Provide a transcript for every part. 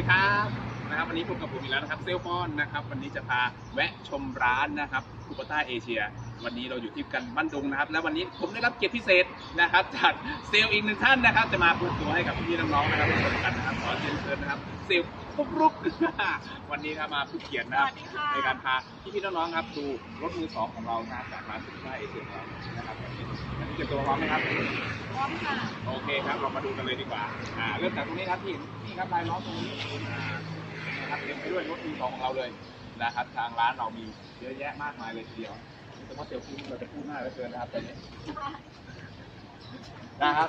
ดีครับ นะครับ วันนี้พบกับผมอีกแล้วนะครับเซลฟอนนะครับ วันนี้จะพาแวะชมร้านนะครับคูปต้าเอเชีย วันนี้เราอยู่ที่กันบ้านดุงนะครับ และวันนี้ผมได้รับเกียรติพิเศษนะครับจากเซลล์อีกหนึ่งท่านนะครับ จะมาเปิดตัวให้กับพี่ๆน้องๆนะครับได้ชมกันนะครับขอเชิญเชิญนะครับเซลล์ปุ๊กรุกวันนี้ครับมาผู้เกียรตินะครับสวัสดีค่ะในการพาพี่ๆน้องๆครับดูรถมือสองของเรานะครับจากร้านคูปต้าเอเชียของเรานะครับวันนี้วันนี้เตรียมตัวพร้อมไหมครับพร้อมค่ะโอเคครับเรามาดูกันเลยดีกว่าอ่าเริ่มจากตรงนี้ครับพี่นี่ครับลายล้อตรงนี้อ่า นะครับเต็มไปด้วยรถมือสองของเราเลยนะครับ ทางร้านเรามีเยอะแยะมากมายเลยทีเดียวเฉพาะเซลล์พูดเราจะพูดมากเหลือเกินนะครับตอนนี้นะครับ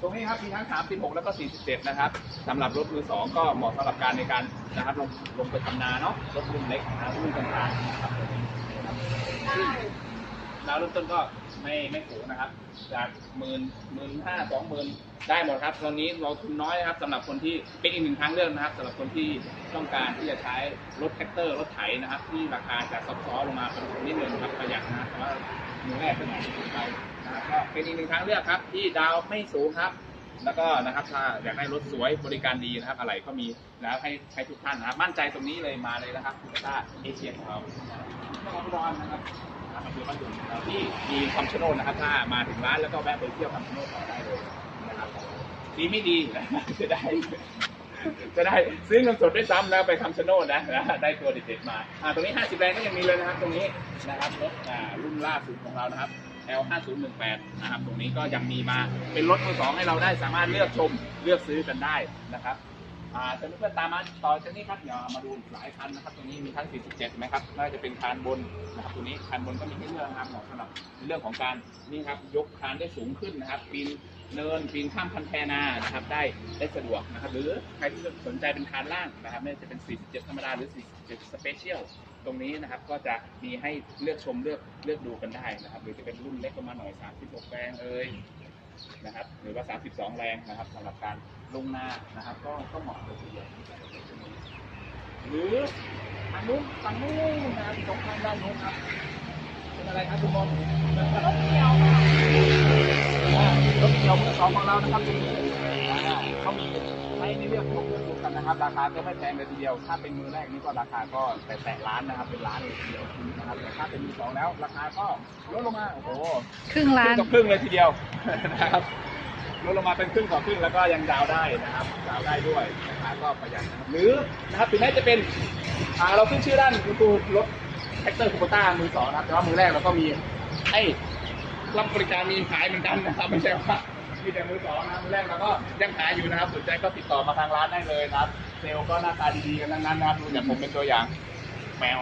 ตรงนี้ครับมีทั้ง 36 แล้วก็ 47 นะครับสำหรับรถมือสองก็เหมาะสำหรับการในการนะครับลงลงไปทำนาเนาะรถรุ่นเล็กนะครับรุ่นกลางๆนะครับตรงนี้นะครับได้ดาวเริ่มต้นก็ ไม่ไม่สูงนะครับ จากหมื่นหมื่นห้าสองหมื่นได้หมดครับ ตอนนี้เราทุนน้อยนะครับสำหรับคนที่เป็นอีกหนึ่งทางเลือกนะครับสำหรับคนที่ต้องการที่จะใช้รถแท็กเตอร์รถไถนะครับ ที่ราคาจะซอฟต์ๆลงมาเป็นนิดนึงครับประหยัดนะแต่ว่ามือแรกเป็นของคนไทยนะครับก็เป็นอีกหนึ่งทางเลือกครับ ที่ดาวไม่สูงครับแล้วก็นะครับถ้าอยากได้รถสวยบริการดีนะครับ อะไรก็มีนะครับให้ใช้ทุกท่านนะครับมั่นใจตรงนี้เลยมาเลยนะครับคูปต้าเอเชียของเราต้องอุดร นะครับอำเภอบ้านดุงนะครับที่มีคำชะโนดนะครับ ถ้ามาถึงร้านแล้วก็แวะไปเที่ยวคำชะโนดต่อได้เลยนะครับดีไม่ดีจะได้ จะได้ซื้อเงินสดด้วยซ้ำแล้วไปคำชะโนดนะนะได้ตัวเด็ดๆมาอ่าตรงนี้ 50 แรงก็ยังมีเลยนะครับ ตรงนี้นะครับรถอ่ารุ่นล่าสุดของเรานะครับ L 5018นะครับ ตรงนี้ก็ยังมีมาเป็นรถมือสองให้เราได้สามารถเลือกชมเลือกซื้อกันได้นะครับ อ่าจะเพื่อนๆตามมาต่อจากนี้ครับเดี๋ยวมาดูหลายคันนะครับ ตรงนี้มีทั้ง47ไหมครับน่าจะเป็นคานบนนะครับตัวนี้คานบนก็มีให้เลือกนะครับเหมาะสำหรับเรื่องของการนี่ครับยกคานได้สูงขึ้นนะครับปีนเนินปีนข้ามคันแทนานะครับได้ได้สะดวกนะครับ หรือใครที่สนใจเป็นคานล่างนะครับไม่ว่าจะเป็น 47 ธรรมดาหรือ 47 สเปเชียลตรงนี้นะครับก็จะมีให้เลือกชมเลือกเลือกดูกันได้นะครับ หรือจะเป็นรุ่นเล็กประมาหน่อย 36แรงเอ่ย นะครับหรือว่า 32 แรงนะครับสำหรับการลงนานะครับ ก็ก็เหมาะเลยทีเดียวหรือทางนู้นทางนู้นนะครับตรงข้างด้านนู้นครับเป็นอะไรครับทุกคนรถเกี่ยวค่ะอ่ารถเกี่ยวมือสองของเรานะครับ ให้ในเรื่องของเรื่องดูกันนะครับราคาก็ไม่แพงเลยทีเดียว ถ้าเป็นมือแรกนี่ก็ราคาก็แตะๆล้านนะครับเป็นล้านเลยทีเดียวนะครับแต่ถ้าเป็นมือสองแล้วราคาก็ลดลงมาโอ้โหครึ่งล้านครึ่งต่อครึ่งเลยทีเดียวนะครับลดลงมาเป็นครึ่งต่อครึ่งแล้วก็ยังดาวน์ได้นะครับดาวน์ได้ด้วยราคาก็ประหยัดนะครับหรือนะครับถึงแม้จะเป็นอ่าเราขึ้นชื่อด้านคือรถแท็กเตอร์คูปต้ามือสองนะครับแต่ว่ามือแรกเราก็มีให้รับบริการมีขายเหมือนกันนะครับไม่ใช่ว่า มีแต่มือสองนะมือแรกเราก็ยังขายอยู่นะครับสนใจก็ติดต่อมาทางร้านได้เลยนะครับ เซลล์ก็หน้าตาดีๆกันทั้งนั้นนะครับดูจากผมเป็นตัวอย่างแมว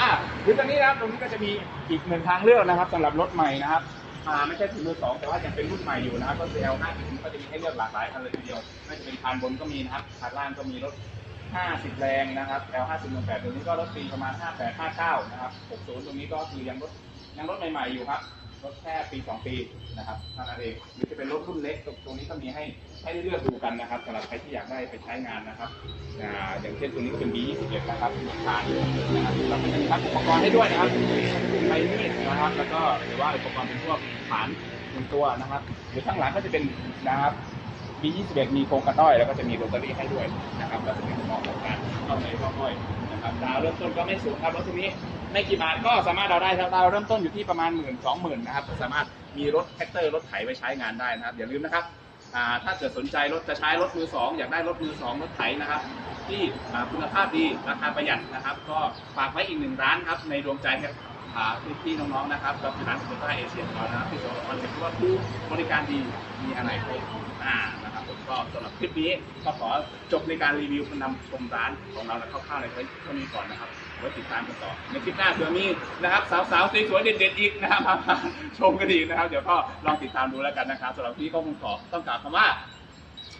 อะหรือตรงนี้นะครับตรงนี้ก็จะมีอีกหนึ่งทางเลือกนะครับสำหรับรถใหม่นะครับอ่าไม่ใช่ถึงมือสองแต่ว่ายังเป็นรุ่นใหม่อยู่นะครับก็คือ L 5 0ก็จะมีให้เลือกหลากหลายคันเลยทีเดียวไม่ว่าจะเป็นคานบนก็มีนะครับคานล่างก็มีรถ50 แรงนะครับ L 5 0 1 8ตัวนี้ก็รถปีประมาณ 58 59 นะครับ 60 ตรงนี้ก็คือยังรถยังรถใหม่ ๆ อยู่ครับ รถแค่ปี2ปีนะครับเท่านั้นเองหรือจะเป็นรถรุ่นเล็กตรงนี้ก็มีให้ให้เลือกดูกันนะครับสำหรับใครที่อยากได้ไปใช้งานนะครับอ่าอย่างเช่นตัวนี้ก็เป็น B21 นะครับที่ราคาอยู่นะครับเราก็จะมีทั้งอุปกรณ์ให้ด้วยนะครับใบมีดนะครับ แล้วก็หรือว่าอุปกรณ์เป็นพวกฐานหนึ่งตัวนะครับ หรือข้างหลังก็จะเป็นนะครับ B21 มีโครงกระต้อยแล้วก็จะมีโรตารี่ให้ด้วยนะครับ ก็จะเป็นเหมาะกับการเข้าในข้อห้อย นะครับดาวเริ่มต้นก็ไม่สูงครับรถตัวนี้ไม่กี่บาทก็สามารถเราได้ครับดาวเริ่มต้นอยู่ที่ประมาณหมื่นสองหมื่นนะครับสามารถมีรถแท็กเตอร์รถไถไปใช้งานได้นะครับอย่าลืมนะครับถ้าเกิดสนใจรถจะใช้รถมือสองอยากได้รถมือสองรถไถนะครับ ที่คุณภาพดีราคาประหยัดนะครับ ก็ฝากไว้อีกหนึ่งร้านครับในดวงใจครับพี่ๆน้องๆนะครับก็คือร้านสุภาพเอเชียของเรานะครับที่สำหรับคอนเซ็ปต์ว่าผู้บริการดีมีอะไรครบอ่า ก็สำหรับคลิปนี้ก็ขอจบในการรีวิวนำชมร้านของเราและคร่าวๆในเท่านี้ก่อนนะครับไว้ติดตามกันต่อในคลิปหน้าเผื่อมีนะครับสาวๆสวยๆเด็ดๆอีกนะครับมาชมกันอีกนะครับ เดี๋ยวก็ลองติดตามดูแล้วกันนะครับสำหรับที่ก็คงขอต้องกล่าวคำว่า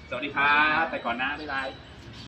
สวัสดีครับไปก่อนนะบ๊ายบาย